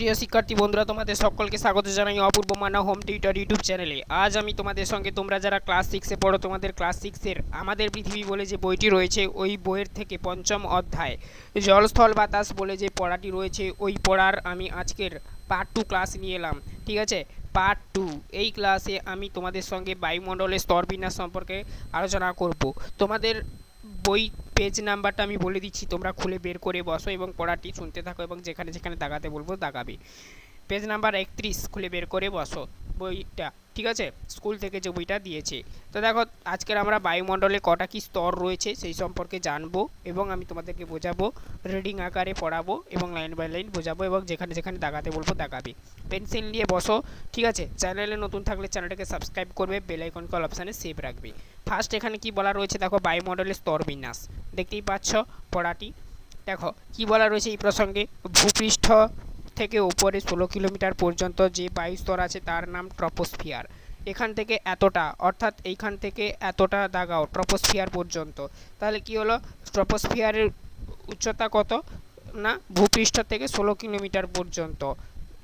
প্রিয় শিক্ষার্থী বন্ধুরা, তোমাদের সকলকে স্বাগত জানাই অপূর্ব মানা হোম টিউটর ইউটিউব চ্যানেলে। আজ আমি তোমাদের সঙ্গে তোমরা যারা ক্লাস সিক্সে পড়ো, তোমাদের ক্লাস সিক্সের আমাদের পৃথিবী বলে যে বইটি রয়েছে, ওই বইয়ের থেকে পঞ্চম অধ্যায়, জলস্থল বাতাস বলে যে পড়াটি রয়েছে, ওই পড়ার আমি আজকের পার্ট টু ক্লাস নিয়ে এলাম, ঠিক আছে? পার্ট টু এই ক্লাসে আমি তোমাদের সঙ্গে বায়ুমণ্ডলের স্তরবিন্যাস সম্পর্কে আলোচনা করব। তোমাদের বই পেজ নাম্বারটা আমি বলে দিচ্ছি। তোমরা খুলে বের করে বসো এবং পড়াটি শুনতে থাকো এবং যেখানে যেখানে দাগাতে বলব, দাগাবে। পেজ নাম্বার একত্রিশ খুলে বের করে বসো বইটা, ঠিক আছে? স্কুল থেকে যে বইটা দিয়েছে। তো দেখো, আজকের আমরা বায়ুমণ্ডলে কটা কি স্তর রয়েছে সেই সম্পর্কে জানব এবং আমি তোমাদেরকে বোঝাবো, রিডিং আকারে পড়াবো এবং লাইন বাই লাইন বোঝাবো এবং যেখানে যেখানে দাগাতে বলব দাগাবে। পেন্সিল নিয়ে বসো, ঠিক আছে? চ্যানেলে নতুন থাকলে চ্যানেলটাকে সাবস্ক্রাইব করবে, বেল আইকন কল অপশানে সেভ রাখবে। ফার্স্ট এখানে কি বলা রয়েছে? দেখো, বায়ুমণ্ডলের স্তর বিন্যাস। দেখতেই পাচ্ছ পড়াটি। দেখো, কি বলা রয়েছে এই প্রসঙ্গে? ভূপৃষ্ঠ থেকে উপরে ষোলো কিলোমিটার পর্যন্ত যে বায়ুস্তর আছে তার নাম ট্রপোস্ফিয়ার। এখান থেকে এতটা, অর্থাৎ এইখান থেকে এতটা দাগাও ট্রপোস্ফিয়ার পর্যন্ত। তাহলে কি হলো? ট্রপোস্ফিয়ারের উচ্চতা কত? না, ভূপৃষ্ঠ থেকে ষোলো কিলোমিটার পর্যন্ত।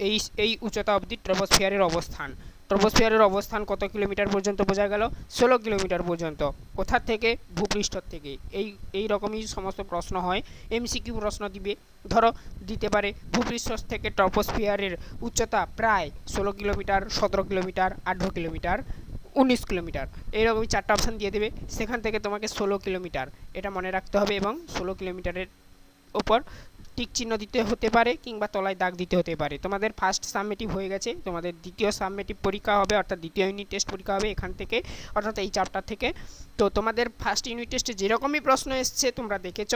এই এই উচ্চতা অবধি ট্রপোস্ফিয়ারের অবস্থান। ট্রপোস্ফিয়ারের অবস্থান কত কিলোমিটার পর্যন্ত বোঝা গেল? ষোলো কিলোমিটার পর্যন্ত। কোথা থেকে? ভূপৃষ্ঠ থেকে। এই এই রকমই সমস্ত প্রশ্ন হয়। এমসিকিউ প্রশ্ন দিবে। ধরো, দিতে পারে ভূপৃষ্ঠ থেকে ট্রপোস্ফিয়ারের উচ্চতা প্রায় ষোলো কিলোমিটার, সতেরো কিলোমিটার, আঠেরো কিলোমিটার, উনিশ কিলোমিটার। এইরকমই চারটা অপশান দিয়ে দেবে। সেখান থেকে তোমাকে ষোলো কিলোমিটার। এটা মনে রাখতে হবে এবং ষোলো কিলোমিটারের ওপর টিক চিহ্ন দিতে হতে পারে কিংবা তলায় দাগ দিতে হতে পারে। তোমাদের ফার্স্ট সাবমেটিভ হয়ে গেছে, তোমাদের দ্বিতীয় সাবমেটিভ পরীক্ষা হবে, অর্থাৎ দ্বিতীয় ইউনিট টেস্ট পরীক্ষা হবে এখান থেকে, অর্থাৎ এই চ্যাপ্টার থেকে। তো তোমাদের ফার্স্ট ইউনিট টেস্টে যেরকমই প্রশ্ন এসছে, তোমরা দেখেছ,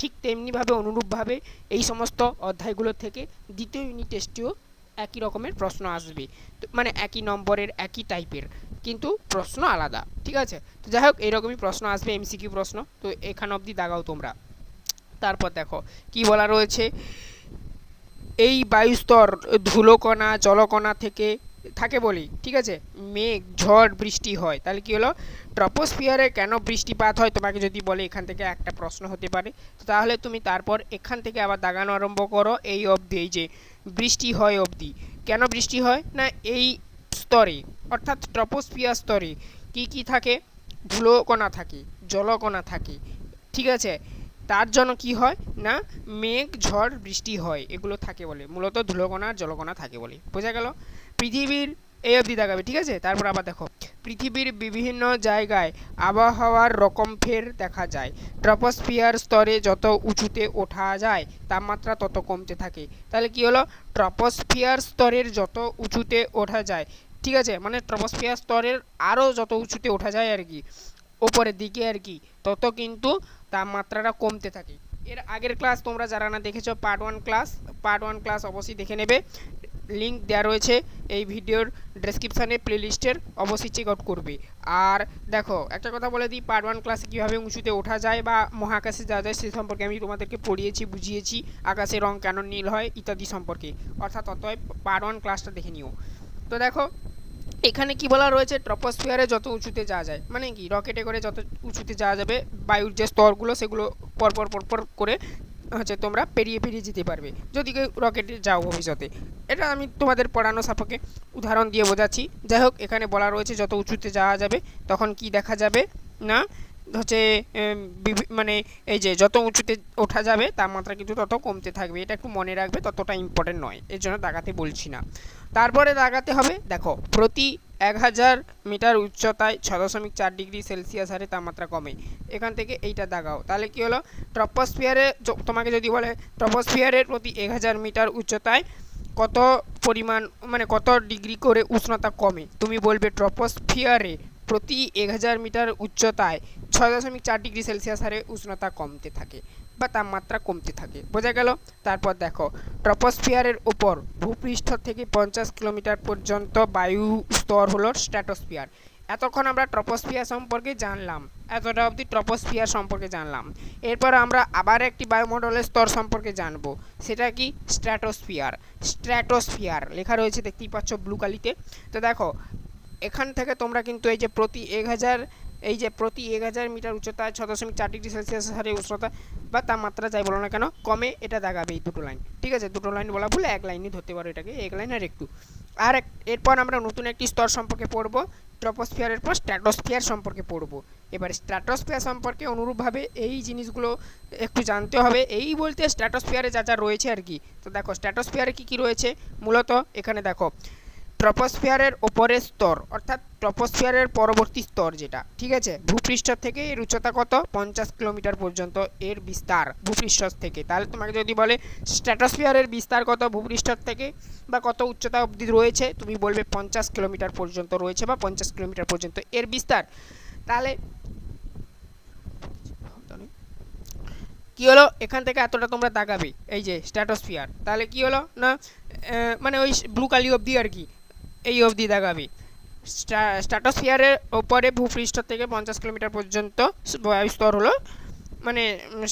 ঠিক তেমনিভাবে, অনুরূপভাবে এই সমস্ত অধ্যায়গুলো থেকে দ্বিতীয় ইউনিট টেস্টেও একই রকমের প্রশ্ন আসবে। মানে একই নম্বরের, একই টাইপের কিন্তু প্রশ্ন আলাদা, ঠিক আছে? তো যাই হোক, এইরকমই প্রশ্ন আসবে এমসিকিউ প্রশ্ন। তো এখান অবধি দাগাও তোমরা। তারপর দেখো, কি বলা রয়েছে? এই বায়ুস্তর ধুলোকণা, জলকণা থেকে, থাকে বলি, ঠিক আছে? মেঘ, ঝড়, বৃষ্টি হয়। তাহলে কি হলো? ট্রপোস্ফিয়ারে কেন বৃষ্টিপাত হয়? তোমাকে যদি বলে এখান থেকে একটা প্রশ্ন হতে পারে। তাহলে তুমি তারপর এখান থেকে আবার দাগানো আরম্ভ করো এই অবধি, এই যে বৃষ্টি হয় অবধি। কেন বৃষ্টি হয়? না, এই স্তরে, অর্থাৎ ট্রপোস্ফিয়ার স্তরে কি কি থাকে? ধুলোকণা থাকে, জলকণা থাকে, ঠিক আছে? তার জন্য কি হয়? না, মেঘ, ঝড়, বৃষ্টি হয়, এগুলো থাকে বলে। মূলত ধুলোকণা, জলকণা থাকে বলে। বোঝা গেল? পৃথিবীর এই অবধি দেখাবে, ঠিক আছে? তারপর আবার দেখো। পৃথিবীর বিভিন্ন জায়গায় আবহাওয়ার রকম ফের দেখা যায়। ট্রপোস্ফিয়ার স্তরে যত উঁচুতে ওঠা যায়, তাপমাত্রা তত কমতে থাকে। তাহলে কি হলো? ট্রপোস্ফিয়ার স্তরের যত উঁচুতে ওঠা যায়, ঠিক আছে? মানে ট্রপোস্ফিয়ার স্তরের আরও যত উঁচুতে ওঠা যায় আর কি, ওপরের দিকে আর কি, তত কিন্তু তাপমাত্রাটা কমতে থাকে। এর আগের ক্লাস তোমরা যারা না দেখেছ part one class part one class অবশ্যই দেখে নেবে। লিঙ্ক দেওয়া রয়েছে এই ভিডিওর ডেসক্রিপশানে প্লেলিস্টের অবশ্যই চেক আউট করবে। আর দেখো, একটা কথা বলে দিই পার্ট ওয়ান ক্লাসে কীভাবে উঁচুতে ওঠা যায় বা মহাকাশে যাওয়া যায়, সে সম্পর্কে আমি তোমাদেরকে পড়িয়েছি, বুঝিয়েছি আকাশের রং কেন নীল হয়, ইত্যাদি সম্পর্কে। অর্থাৎ অতএব পার্ট ওয়ান ক্লাসটা দেখে নিও। তো দেখো এখানে কি বলা রয়েছে? ট্রপোস্ফিয়ারে যত উঁচুতে যাওয়া যায়। মানে কি? রকেটে করে যত উঁচুতে যাওয়া যাবে, বায়ুর যে স্তরগুলো, সেগুলো পরপর পরপর করে, হচ্ছে তোমরা পেরিয়ে পেরিয়ে যেতে পারবে। যদি কেউ রকেটে যাও ভবিষ্যতে। এটা আমি তোমাদের পড়ানো সাপকে উদাহরণ দিয়ে বোঝাচ্ছি। যাই হোক, এখানে বলা রয়েছে যত উঁচুতে যাওয়া যাবে, তখন কি দেখা যাবে? না? হচ্ছে মানে এই যে যত উঁচুতে ওঠা যাবে তাপমাত্রা কিন্তু তত কমতে থাকবে। এটা একটু মনে রাখবে, ততটা ইম্পর্টেন্ট নয়। এর জন্য দাগাতে বলছি না। তারপরে দাগাতে হবে, দেখো, প্রতি এক হাজার মিটার উচ্চতায় ছ দশমিক চার ডিগ্রি সেলসিয়াস হারে তাপমাত্রা কমে। এখান থেকে এইটা দাগাও। তাহলে কি হলো? ট্রপোস্ফিয়ারে তোমাকে যদি বলে, ট্রপোস্ফিয়ারের প্রতি এক হাজার মিটার উচ্চতায় কত পরিমাণ মানে কত ডিগ্রি করে উষ্ণতা কমে? তুমি বলবে ট্রপোস্ফিয়ারে প্রতি এক হাজার মিটার উচ্চতায় ছয় দশমিক চার ডিগ্রি সেলসিয়াস হারে উষ্ণতা কমতে থাকে। বা তাপমাত্রা কমতে থাকে। বোঝা গেল? তারপর দেখো, ট্রপোস্ফিয়ারের ওপর ভূপৃষ্ঠ থেকে পঞ্চাশ কিলোমিটার পর্যন্ত বায়ু স্তর হলো স্ট্র্যাটোস্ফিয়ার। এতক্ষণ আমরা ট্রপোস্ফিয়ার সম্পর্কে জানলাম। এতটা অবধি ট্রপোস্ফিয়ার সম্পর্কে জানলাম। এরপর আমরা আবার একটি বায়ুমণ্ডলের স্তর সম্পর্কে জানব। সেটা কি? স্ট্র্যাটোস্ফিয়ার। স্ট্র্যাটোস্ফিয়ার লেখা রয়েছে, দেখতেই পাচ্ছ ব্লু কালিতে। তো দেখো, এখান থেকে তোমরা কিন্তু এই যে প্রতি এক হাজার এই যে প্রতি এক হাজার মিটার উচ্চতায় ছ দশমিক চার ডিগ্রি সেলসিয়াস হারে উষ্ণতা বা তাপমাত্রা যাই বলো না কেন, কমে এটা দেখাবে এই দুটো লাইন ঠিক আছে? দুটো লাইন বলা ভুল, এক লাইনই ধরতে পারো এটাকে, এক লাইন আর একটু। আর এক- এরপর আমরা নতুন একটি স্তর সম্পর্কে পড়ব ট্রপোস্ফিয়ারের পর স্ট্র্যাটোস্ফিয়ার সম্পর্কে পড়ব। এবার স্ট্র্যাটোস্ফিয়ার সম্পর্কে অনুরূপভাবে এই জিনিসগুলো একটু জানতে হবে। এই বলতে স্ট্র্যাটোস্ফিয়ারে যা যা রয়েছে আর কি। তো দেখো স্ট্র্যাটোস্ফিয়ারে কী কী রয়েছে? মূলত এখানে দেখো ট্রপোস্ফিয়ারের ওপরের স্তর, অর্থাৎ ট্রপোস্ফিয়ারের পরবর্তী স্তর যেটা, ঠিক আছে? ভূপৃষ্ঠ থেকে এর উচ্চতা কত? পঞ্চাশ কিলোমিটার পর্যন্ত এর বিস্তার ভূপৃষ্ঠ থেকে। তাহলে তোমাকে যদি বলে স্ট্র্যাটোস্ফিয়ারের বিস্তার কত ভূপৃষ্ঠ থেকে বা কত উচ্চতা অবধি রয়েছে, তুমি বলবে পঞ্চাশ কিলোমিটার পর্যন্ত রয়েছে বা পঞ্চাশ কিলোমিটার পর্যন্ত এর বিস্তার। তাহলে কি হলো? এখান থেকে এতটা তোমরা দাগাবে এই যে স্ট্র্যাটোস্ফিয়ার। তাহলে কি হলো? না মানে ওই ব্লু কালি অবধি আর কি। এই অবধি দাগাবে স্ট্র্যাটোস্ফিয়ারের ওপরে ভূপৃষ্ঠ থেকে পঞ্চাশ কিলোমিটার পর্যন্ত স্তর হলো। মানে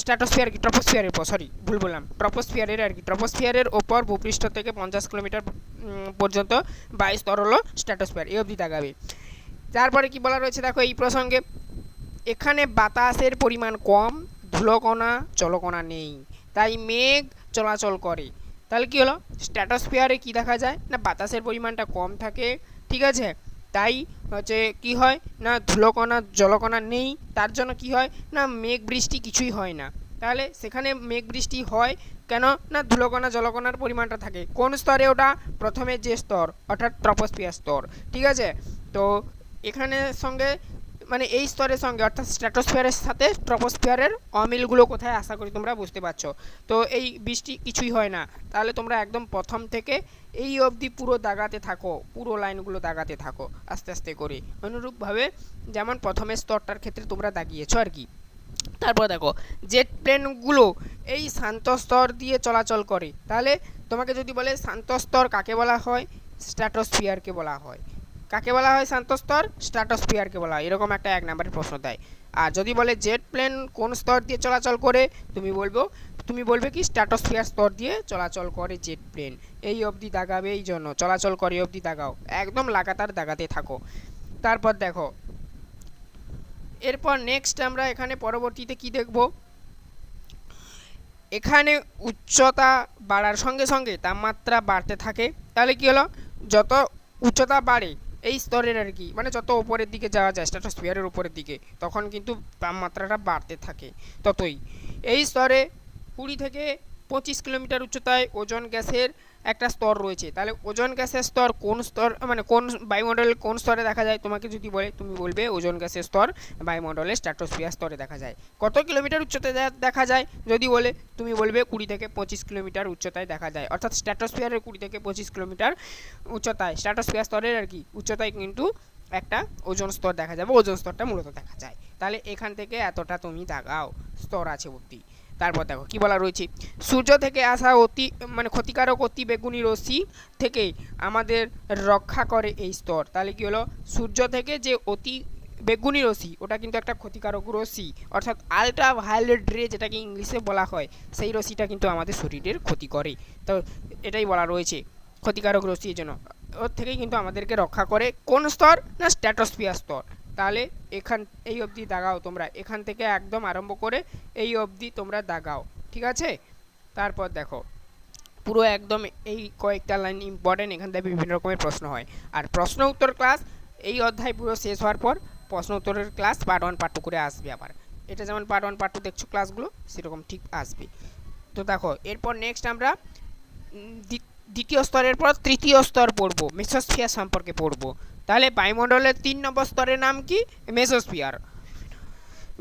স্ট্র্যাটোস্ফিয়ার কি? ট্রপোস্ফিয়ারের সরি ভুল বললাম। ট্রপোস্ফিয়ারের আর কি। ট্রপোস্ফিয়ারের ওপর ভূপৃষ্ঠ থেকে পঞ্চাশ কিলোমিটার পর্যন্ত বায়ু স্তর হলো স্ট্র্যাটোস্ফিয়ার এই অবধি দাগাবে তারপরে কি বলা রয়েছে? দেখো এই প্রসঙ্গে। এখানে বাতাসের পরিমাণ কম, ধুলোকণা, জলকণা নেই। তাই মেঘ চলাচল করে। তাহলে কী হলো? স্ট্র্যাটোস্ফিয়ারে কী দেখা যায়? না, বাতাসের পরিমাণটা কম থাকে, ঠিক আছে? তাই হচ্ছে কি হয়? না, ধুলোকণা, জলকণা নেই, তার জন্য কি হয়? না মেঘ বৃষ্টি কিছুই হয় না। তাহলে সেখানে মেঘ বৃষ্টি হয় কেন? না, ধুলোকণা, জলকণার পরিমাণটা থাকে। কোন স্তরে ওটা? প্রথমে যে স্তর, অর্থাৎ ট্রপোস্ফিয়ার স্তর, ঠিক আছে? তো এখানে সঙ্গে মানে এই স্তরের সঙ্গে, অর্থাৎ স্ট্র্যাটোস্ফিয়ারের সাথে ট্রপোস্ফিয়ারের অমিলগুলো কোথায় আশা করি তোমরা বুঝতে পারছ। তো এই বৃষ্টি কিছুই হয় না। তাহলে তোমরা একদম প্রথম থেকে এই অবধি পুরো দাগাতে থাকো, পুরো লাইনগুলো দাগাতে থাকো, আস্তে আস্তে করে। অনুরূপভাবে যেমন প্রথমের স্তরটার ক্ষেত্রে তোমরা দাগিয়েছো আর কি। তারপর দেখো, জেট প্লেনগুলো এই শান্ত স্তর দিয়ে চলাচল করে। তাহলে তোমাকে যদি বলে শান্ত স্তর কাকে বলা হয়? স্ট্র্যাটোস্ফিয়ারকে বলা হয়। কাকে বলা হয় শান্ত স্তর? স্ট্র্যাটোস্ফিয়ারকে বলা হয়। এরকম একটা এক নাম্বারের প্রশ্ন দেয়। আর যদি বলে জেট প্লেন কোন স্তর দিয়ে চলাচল করে, তুমি বলব, তুমি বলবে কি স্ট্র্যাটোস্ফিয়ার স্তর দিয়ে চলাচল করে জেট প্লেন। এই অবধি দাগাবে এই জন্য। চলাচল করে অবধি দাগাও। একদম লাগাতার দাগাতে থাকো। তারপর দেখো, এরপর নেক্সট আমরা এখানে পরবর্তীতে কি দেখব? এখানে উচ্চতা বাড়ার সঙ্গে সঙ্গে তাপমাত্রা বাড়তে থাকে। তাহলে কি হলো? যত উচ্চতা বাড়ে এই স্তরের আর কি। মানে যত উপরের দিকে যাওয়া যায় স্ট্র্যাটোস্ফিয়ারের উপরের দিকে, তখন কিন্তু তাপমাত্রাটা বাড়তে থাকে ততই। এই স্তরে কুড়ি থেকে পঁচিশ কিলোমিটার উচ্চতায় ওজন গ্যাসের একটা স্তর রয়েছে। তাহলে ওজন গ্যাসের স্তর কোন স্তর মানে কোন বায়ুমণ্ডলের কোন স্তরে দেখা যায়? তোমাকে যদি বলে, তুমি বলবে ওজন গ্যাসের স্তর বায়ুমণ্ডলের স্ট্র্যাটোস্ফিয়ার স্তরে দেখা যায়। কত কিলোমিটার উচ্চতায় দেখা যায়? যদি বলে, তুমি বলবে কুড়ি থেকে পঁচিশ কিলোমিটার উচ্চতায় দেখা যায়। অর্থাৎ স্ট্র্যাটোস্ফিয়ারের কুড়ি থেকে পঁচিশ কিলোমিটার উচ্চতায়। স্ট্র্যাটোস্ফিয়ার স্তরের আর কি, উচ্চতায় কিন্তু একটা ওজন স্তর দেখা যাবে ওজন স্তরটা মূলত দেখা যায়। তাহলে এখান থেকে এতটা তুমি দাগাও স্তর আছে অব্দি তারপর দেখো, কি বলা রয়েছে? সূর্য থেকে আসা অতি মানে ক্ষতিকারক অতি বেগুনি রশ্মি থেকে আমাদের রক্ষা করে এই স্তর। তাহলে কি হলো? সূর্য থেকে যে অতি বেগুনি রশ্মি, ওটা কিন্তু একটা ক্ষতিকারক রশ্মি। অর্থাৎ আলট্রা ভায়োলেট রে যেটাকে ইংলিশে বলা হয়, সেই রশ্মিটা কিন্তু আমাদের শরীরের ক্ষতি করে। তো এটাই বলা রয়েছে, ক্ষতিকারক রশ্মির জন্য। ওর থেকেই কিন্তু আমাদেরকে রক্ষা করে কোন স্তর? না স্ট্র্যাটোস্ফিয়ার স্তর। তাহলে এখান, এই অবধি দাগাও তোমরা। এখান থেকে একদম আরম্ভ করে এই অবধি তোমরা দাগাও, ঠিক আছে? তারপর দেখো, পুরো একদম এই কয়েকটা লাইন ইম্পর্টেন্ট এখান থেকে বিভিন্ন রকমের প্রশ্ন হয়। আর প্রশ্ন উত্তর ক্লাস এই অধ্যায় পুরো শেষ হওয়ার পর প্রশ্ন উত্তরের class part one part two করে আসবে আবার। এটা যেমন পার্ট ওয়ান পার্ট টু দেখছ ক্লাসগুলো সেরকম ঠিক আসবে। তো দেখো, এরপর নেক্সট আমরা দ্বিতীয় স্তরের পর তৃতীয় স্তর পড়ব মেসোস্ফিয়ার সম্পর্কে পড়ব। তাহলে বায়ুমণ্ডলের তিন নম্বর স্তরের নাম কি? মেসোস্ফিয়ার।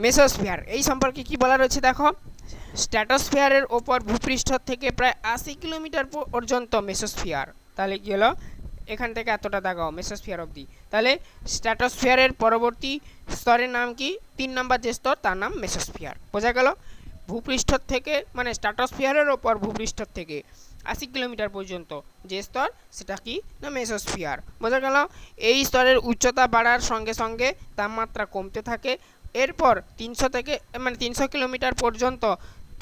মেসোস্ফিয়ার, এই সম্পর্কে কি বলা রয়েছে দেখো? স্ট্র্যাটোস্ফিয়ারের ওপর ভূপৃষ্ঠ থেকে প্রায় আশি কিলোমিটার পর্যন্ত মেসোস্ফিয়ার। তাহলে কি হলো? এখান থেকে এতটা দাগাও, মেসোস্ফিয়ার অবধি। তাহলে স্ট্র্যাটোস্ফিয়ারের পরবর্তী স্তরের নাম কি? তিন নম্বর যে স্তর, তার নাম মেসোস্ফিয়ার। বোঝা গেল? ভূপৃষ্ঠ থেকে মানে স্ট্র্যাটোস্ফিয়ারের ওপর ভূপৃষ্ঠ থেকে আশি কিলোমিটার পর্যন্ত যে স্তর, সেটা কি না মেসোস্ফিয়ার? বোঝা গেল? এই স্তরের উচ্চতা বাড়ার সঙ্গে সঙ্গে তাপমাত্রা কমতে থাকে। এরপর তিনশো থেকে মানে তিনশো কিলোমিটার পর্যন্ত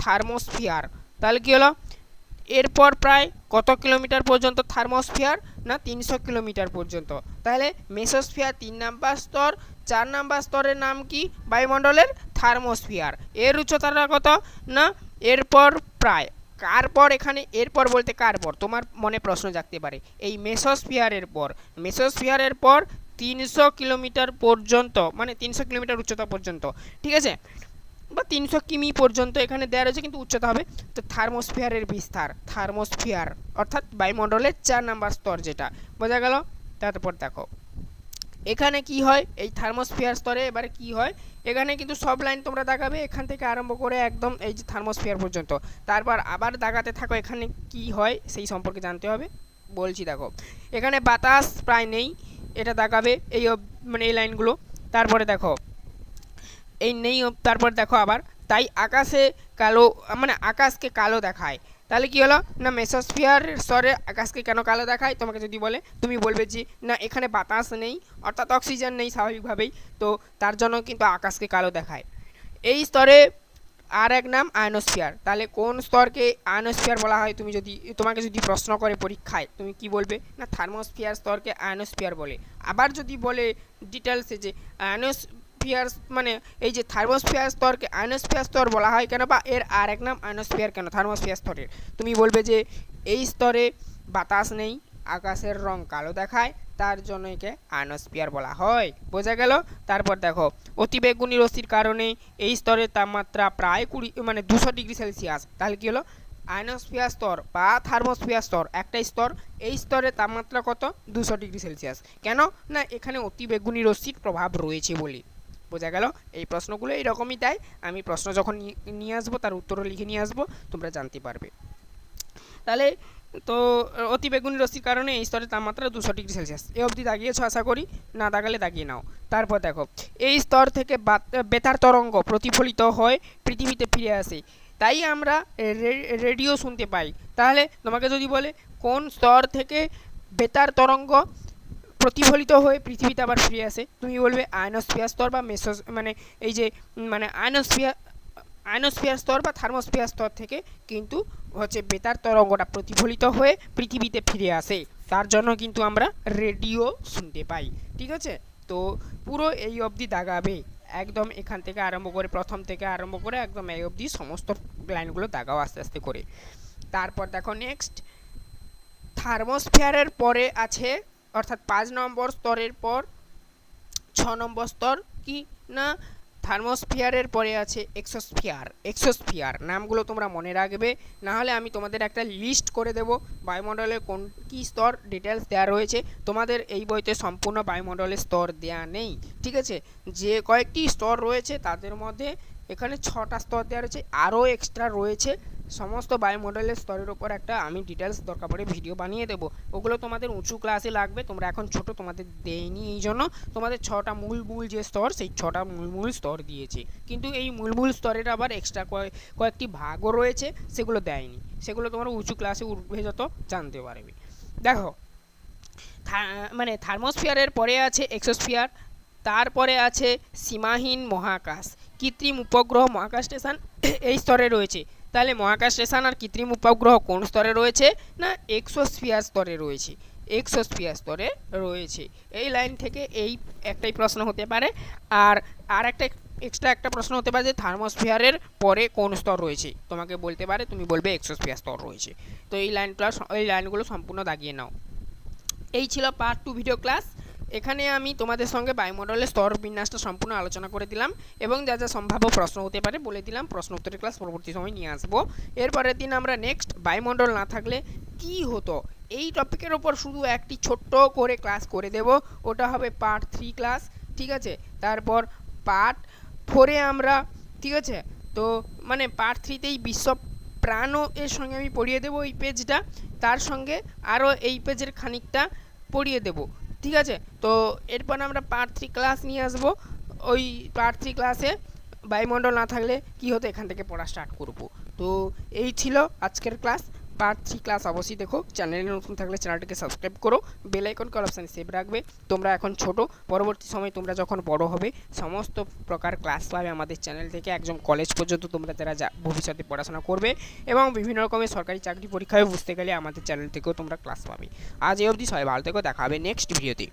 থার্মোস্ফিয়ার। তাহলে কি হলো? এরপর প্রায় কত কিলোমিটার পর্যন্ত থার্মোস্ফিয়ার না তিনশো কিলোমিটার পর্যন্ত? তাহলে মেসোস্ফিয়ার তিন নাম্বার স্তর, চার নাম্বার স্তরের নাম কি বায়ুমণ্ডলের? থার্মোস্ফিয়ার। এর উচ্চতাটা কত? না, এরপর প্রায় কার পর এখানে এরপর বলতে কার পর? তোমার মনে প্রশ্ন জাগতে পারে। এই মেসোস্ফিয়ারের পর। মেসোস্ফিয়ারের পর তিনশো কিলোমিটার পর্যন্ত মানে তিনশো কিলোমিটার উচ্চতা পর্যন্ত, ঠিক আছে? বা তিনশো কিমি পর্যন্ত এখানে দেওয়া রয়েছে, কিন্তু উচ্চতা হবে। তো থার্মোস্ফিয়ারের বিস্তার, থার্মোস্ফিয়ার, অর্থাৎ বায়ুমণ্ডলের চার নাম্বার স্তর যেটা। বোঝা গেল? তারপর দেখো। এখানে কি হয়? এই থার্মোস্ফিয়ার স্তরে এবারে কি হয়? এখানে কিন্তু সব লাইন তোমরা দাগাবে এখান থেকে আরম্ভ করে একদম এই যে থার্মোস্ফিয়ার পর্যন্ত। তারপর আবার দাগাতে থাকো, এখানে কি হয় সেই সম্পর্কে জানতে হবে। বলছি দেখো, এখানে বাতাস প্রায় নেই, এটা দাগাবে এই মানে এই লাইনগুলো। তারপরে দেখো, এই নেই তারপর দেখো আবার, তাই আকাশে কালো মানে আকাশকে কালো দেখায়। তাহলে কি হলো? না মেসোস্ফিয়ার স্তরে আকাশকে কেন কালো দেখায়? তোমাকে যদি বলে, তুমি বলবে যে, না, এখানে বাতাস নেই, অর্থাৎ অক্সিজেন নেই স্বাভাবিকভাবেই, তো তার জন্য কিন্তু আকাশকে কালো দেখায়। এই স্তরে আর এক নাম আয়নোস্ফিয়ার তাহলে কোন স্তরকে আয়নোস্ফিয়ার বলা হয়? তুমি যদি, তোমাকে যদি প্রশ্ন করে পরীক্ষায়, তুমি কি বলবে? না থার্মোস্ফিয়ার স্তরকে আয়নোস্ফিয়ার বলে। আবার যদি বলে ডিটেলসে যে আয়নোস্ফিয়ার মানে এই যে থার্মোস্ফিয়ার স্তরকে আয়নোস্ফিয়ার স্তর বলা হয় কেন বা এর আর এক নাম আয়নোস্ফিয়ার কেন? থার্মোস্ফিয়ার স্তরের। তুমি বলবে যে এই স্তরে বাতাস নেই, আকাশের রং কালো দেখায়, তার জন্য একে আয়নোস্ফিয়ার বলা হয়। বোঝা গেল? তারপর দেখো অতিবেগুনি রশ্মির কারণে এই স্তরের তাপমাত্রা প্রায় কুড়ি মানে দুশো ডিগ্রি সেলসিয়াস। তাহলে কি হলো? আয়নোস্ফিয়ার স্তর বা থার্মোস্ফিয়ার স্তর একটাই স্তর, এই স্তরের তাপমাত্রা কত? দুশো ডিগ্রি সেলসিয়াস। কেন? না এখানে অতিবেগুনি রশ্মির প্রভাব রয়েছে বলে। বোঝা গেল। এই প্রশ্নগুলো এইরকমই তাই। আমি প্রশ্ন যখন নিয়ে- আসব, তার উত্তরও লিখে নিয়ে আসব, তোমরা জানতে পারবে। তাহলে তো অতি বেগুনি রশ্মির কারণে এই স্তরের তাপমাত্রা দুশো ডিগ্রি সেলসিয়াস। এ অবধি দাগিয়েছো আশা করি। না দাগালে দাগিয়ে নাও। তারপর দেখো, এই স্তর থেকে বাত- বেতার তরঙ্গ প্রতিফলিত হয় পৃথিবীতে ফিরে আসে। তাই আমরা রেডিও শুনতে পাই। তাহলে তোমাকে যদি বলে, কোন স্তর থেকে বেতার তরঙ্গ প্রতিফলিত হয়ে পৃথিবীতে আবার ফিরে আসে। তুমি বলবে আয়নোস্ফিয়ার স্তর বা মেসোস মানে এই যে মানে আয়নোস্ফিয়ার আয়নোস্ফিয়ার স্তর বা থার্মোস্ফিয়ার স্তর থেকে কিন্তু হচ্ছে বেতার তরঙ্গটা প্রতিফলিত হয়ে পৃথিবীতে ফিরে আসে। তার জন্য কিন্তু আমরা রেডিও শুনতে পাই। ঠিক আছে? তো পুরো এই অবধি দাগাবে। একদম এখান থেকে আরম্ভ করে, প্রথম থেকে আরম্ভ করে একদম এই অবধি সমস্ত লাইনগুলো দাগাও আস্তে আস্তে করে। তারপর দেখো নেক্সট থার্মোস্ফিয়ারের পরে আছে অর্থাৎ পাঁচ নম্বর স্তরের পর, ছ নম্বর স্তর কি না? থার্মোস্ফিয়ারের পরে আছে এক্সোস্ফিয়ার। এক্সোস্ফিয়ার, নামগুলো তোমরা মনে রাখবে। না হলে আমি তোমাদের একটা লিস্ট করে দেব। বায়ুমণ্ডলের কোন কী স্তর ডিটেলস দেওয়া রয়েছে। তোমাদের এই বইতে সম্পূর্ণ বায়ুমণ্ডলের স্তর দেওয়া নেই, ঠিক আছে? যে কয়েকটি স্তর রয়েছে তাদের মধ্যে এখানে ছটা স্তর দেওয়া রয়েছে। আরও এক্সট্রা রয়েছে। সমস্ত বায়ুমণ্ডলের স্তরের উপর একটা আমি ডিটেলস দরকার পড়ে ভিডিও বানিয়ে দেবো। ওগুলো তোমাদের উঁচু ক্লাসে লাগবে, তোমরা এখন ছোট তোমাদের দেয়নি এই জন্য। তোমাদের ছটা মূল মূল যে স্তর, সেই ছটা মূল মূল স্তর দিয়েছে। কিন্তু এই মূল মূল স্তরের আবার এক্সট্রা কয়েকটি ভাগও রয়েছে, সেগুলো দেয়নি। সেগুলো তোমরা উঁচু ক্লাসে উঠবে যত, জানতে পারবে। দেখো মানে থার্মোস্ফিয়ারের পরে আছে এক্সোস্ফিয়ার তারপরে আছে সীমাহীন মহাকাশ। কৃত্রিম উপগ্রহ মহাকাশ স্টেশন এই স্তরে রয়েছে। তাহলে মহাকাশ স্টেশন আর কৃত্রিম উপগ্রহ কোন স্তরে রয়েছে? না, এক্সোস্ফিয়ার স্তরে রয়েছে। এক্সোস্ফিয়ার স্তরে রয়েছে। এই লাইন থেকে এই একটাই প্রশ্ন হতে পারে। আর আর একটা এক্সট্রা একটা প্রশ্ন হতে পারে যে থার্মোস্ফিয়ারের পরে কোন স্তর রয়েছে? তোমাকে বলতে পারে, তুমি বলবে এক্সোস্ফিয়ার স্তর রয়েছে। তো এই লাইনটা, এই লাইনগুলো সম্পূর্ণ দাগিয়ে নাও। এই ছিল পার্ট টু ভিডিও ক্লাস এখানে আমি তোমাদের সঙ্গে বায়ুমণ্ডলের স্তর বিন্যাসটা সম্পূর্ণ আলোচনা করে দিলাম এবং যা যা সম্ভাব্য প্রশ্ন হতে পারে বলে দিলাম। প্রশ্ন উত্তরের ক্লাস পরবর্তী সময় নিয়ে আসব। এরপরের দিন আমরা নেক্সট বায়ুমণ্ডল না থাকলে কি হতো? এই টপিকের ওপর শুধু একটি ছোট্ট করে ক্লাস করে দেব। ওটা হবে পার্ট থ্রি ক্লাস ঠিক আছে? তারপর পার্ট ফোরে আমরা, ঠিক আছে? তো মানে পার্ট থ্রিতেই বিশ্ব প্রাণ এর সঙ্গে আমি পড়িয়ে দেবো এই পেজটা তার সঙ্গে আরও এই পেজের খানিকটা পড়িয়ে দেব। ঠিক আছে? তো এরপর আমরা পার্ট থ্রি ক্লাস নিয়ে আসব। ওই পার্ট থ্রি ক্লাসে বায়ুমণ্ডল না থাকলে কি হতো? এখান থেকে পড়া স্টার্ট করব। তো এই ছিল আজকের ক্লাস পার্ট থ্রি ক্লাস অবশ্যই দেখো। চ্যানেলে নতুন থাকলে চ্যানেলটিকে সাবস্ক্রাইব করো। বেল আইকন কল অপশানে সেভ রাখবে। তোমরা এখন ছোট, পরবর্তী সময় তোমরা যখন বড় হবে, সমস্ত প্রকার ক্লাস পাবে আমাদের চ্যানেল থেকে, একদম কলেজ পর্যন্ত তোমরা যারা ভবিষ্যতে পড়াশোনা করবে এবং বিভিন্ন রকমের সরকারি চাকরি পরীক্ষায় বুঝতে গেলে আমাদের চ্যানেল থেকেও তোমরা ক্লাস পাবে। আজ এই অবধি সবাই ভালো থেকো, দেখা হবে নেক্সট ভিডিওতে